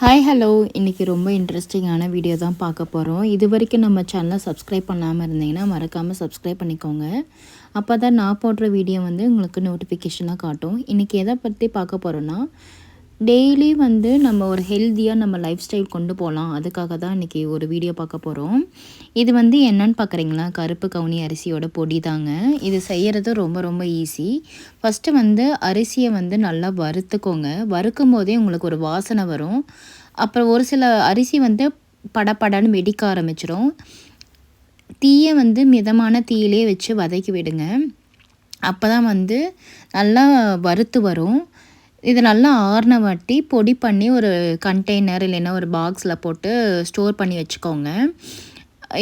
Hi hello இன்றைக்கி ரொம்ப இன்ட்ரெஸ்டிங்கான வீடியோ தான் பார்க்க போகிறோம் இது வரைக்கும் நம்ம சேனலை சப்ஸ்கிரைப் பண்ணாமல் இருந்தீங்கன்னா மறக்காமல் சப்ஸ்கிரைப் பண்ணிக்கோங்க. அப்போ தான் நான் போடுற வீடியோ வந்து உங்களுக்கு நோட்டிஃபிகேஷனாக காட்டும். இன்றைக்கி எதை பற்றி பார்க்க போகிறோன்னா டெய்லி வந்து நம்ம ஒரு ஹெல்த்தியாக நம்ம லைஃப் ஸ்டைல் கொண்டு போகலாம் அதுக்காக தான் இன்றைக்கி ஒரு வீடியோ பார்க்க போகிறோம் இது வந்து என்னன்னு பார்க்குறீங்களா கருப்பு கவுனி அரிசியோட பொடி தாங்க. இது செய்கிறது ரொம்ப ரொம்ப ஈஸி ஃபஸ்ட்டு வந்து அரிசியை வந்து நல்லா வறுத்துக்கோங்க. வறுக்கும் போதே உங்களுக்கு ஒரு வாசனை வரும். அப்புறம் ஒரு சில அரிசி வந்து படப்படன்னு வெடிக்க ஆரம்பிச்சிடும் தீயை வந்து மிதமான தீயிலே வச்சு வதக்கி விடுங்க. அப்போ தான் வந்து நல்லா வறுத்து வரும். இது நல்லா ஆறின வாட்டி பொடி பண்ணி ஒரு கண்டெய்னர் இல்லைன்னா ஒரு பாக்ஸில் போட்டு ஸ்டோர் பண்ணி வச்சுக்கோங்க.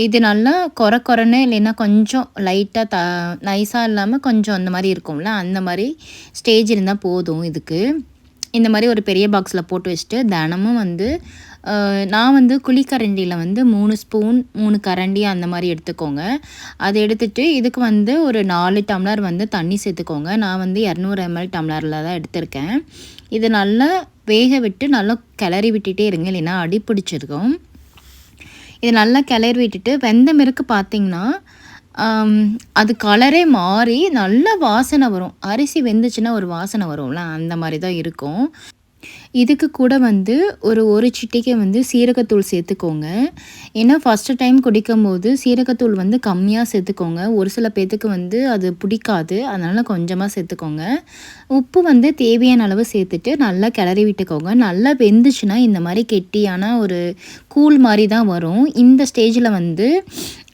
இது நல்லா குறை குறைன்னு இல்லைன்னா கொஞ்சம் லைட்டாக த நைஸாக இல்லாமல் கொஞ்சம் அந்த மாதிரி இருக்கும்ல அந்த மாதிரி ஸ்டேஜ் இருந்தால் போதும் இதுக்கு. இந்த மாதிரி ஒரு பெரிய பாக்ஸில் போட்டு வச்சுட்டு தினமும் வந்து நான் வந்து குழிக்கரண்டியில் வந்து மூணு ஸ்பூன் மூணு கரண்டி அந்த மாதிரி எடுத்துக்கோங்க. அதை எடுத்துகிட்டு இதுக்கு வந்து ஒரு நாலு டம்ளர் வந்து தண்ணி சேர்த்துக்கோங்க. நான் வந்து இரநூறு எம்எல் டம்ளரில் தான் எடுத்திருக்கேன். இது நல்லா வேக விட்டு நல்லா கிளறி விட்டுட்டே இருங்க இல்லைன்னா அடி பிடிச்சிருக்கும். இது நல்லா கிளறி விட்டுட்டு வெந்தமிருக்கு பார்த்திங்கன்னா அது கலரே மாறி நல்ல வாசனை வரும். அரிசி வெந்துச்சுன்னா ஒரு வாசனை வரும்ல அந்த மாதிரி தான் இருக்கும். இதுக்கு கூட வந்து ஒரு ஒரு சிட்டிக்கை வந்து சீரகத்தூள் சேர்த்துக்கோங்க. ஏன்னா ஃபஸ்ட்டு டைம் குடிக்கும் போது சீரகத்தூள் வந்து கம்மியாக சேர்த்துக்கோங்க. ஒரு சில பேர்த்துக்கு வந்து அது பிடிக்காது. அதனால் கொஞ்சமாக சேர்த்துக்கோங்க. உப்பு வந்து தேவையான அளவு சேர்த்துட்டு நல்லா கிளறி விட்டுக்கோங்க. நல்லா வெந்துச்சுன்னா இந்த மாதிரி கெட்டியான ஒரு கூழ் மாதிரி தான் வரும். இந்த ஸ்டேஜில் வந்து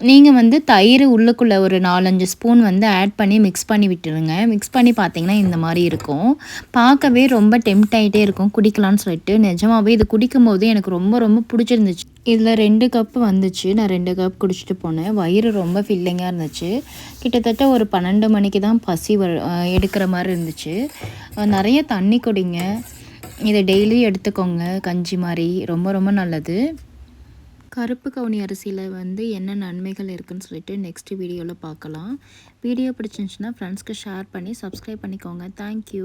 நீங்கள் வந்து தயிர் உள்ளுக்குள்ளே ஒரு நாலஞ்சு ஸ்பூன் வந்து ஆட் பண்ணி மிக்ஸ் பண்ணி விட்டுருங்க. மிக்ஸ் பண்ணி பார்த்தீங்கன்னா இந்த மாதிரி இருக்கும். பார்க்கவே ரொம்ப டெம்ட் ஆகிட்டே இருக்கும். குடிக்கலான்னு சொல்லிட்டு நிஜமாகவே இது குடிக்கும் போது எனக்கு ரொம்ப ரொம்ப பிடிச்சிருந்துச்சு. இதில் ரெண்டு கப்பு வந்துச்சு. நான் ரெண்டு கப் குடிச்சிட்டு போனேன். வயிறு ரொம்ப ஃபில்லிங்காக இருந்துச்சு. கிட்டத்தட்ட ஒரு பன்னெண்டு மணிக்கு தான் பசி வ எடுக்கிற மாதிரி இருந்துச்சு. நிறைய தண்ணி குடிங்க. இதை டெய்லி எடுத்துக்கோங்க. கஞ்சி மாதிரி. ரொம்ப ரொம்ப நல்லது. கருப்பு கவுனி அரிசியில் வந்து என்ன நன்மைகள் இருக்குதுன்னு சொல்லிட்டு நெக்ஸ்ட் வீடியோவில் பார்க்கலாம். வீடியோ பிடிச்சிருந்துச்சுன்னா ஃப்ரெண்ட்ஸ்க்கு ஷேர் பண்ணி சப்ஸ்கிரைப் பண்ணிக்கோங்க. தேங்க்யூ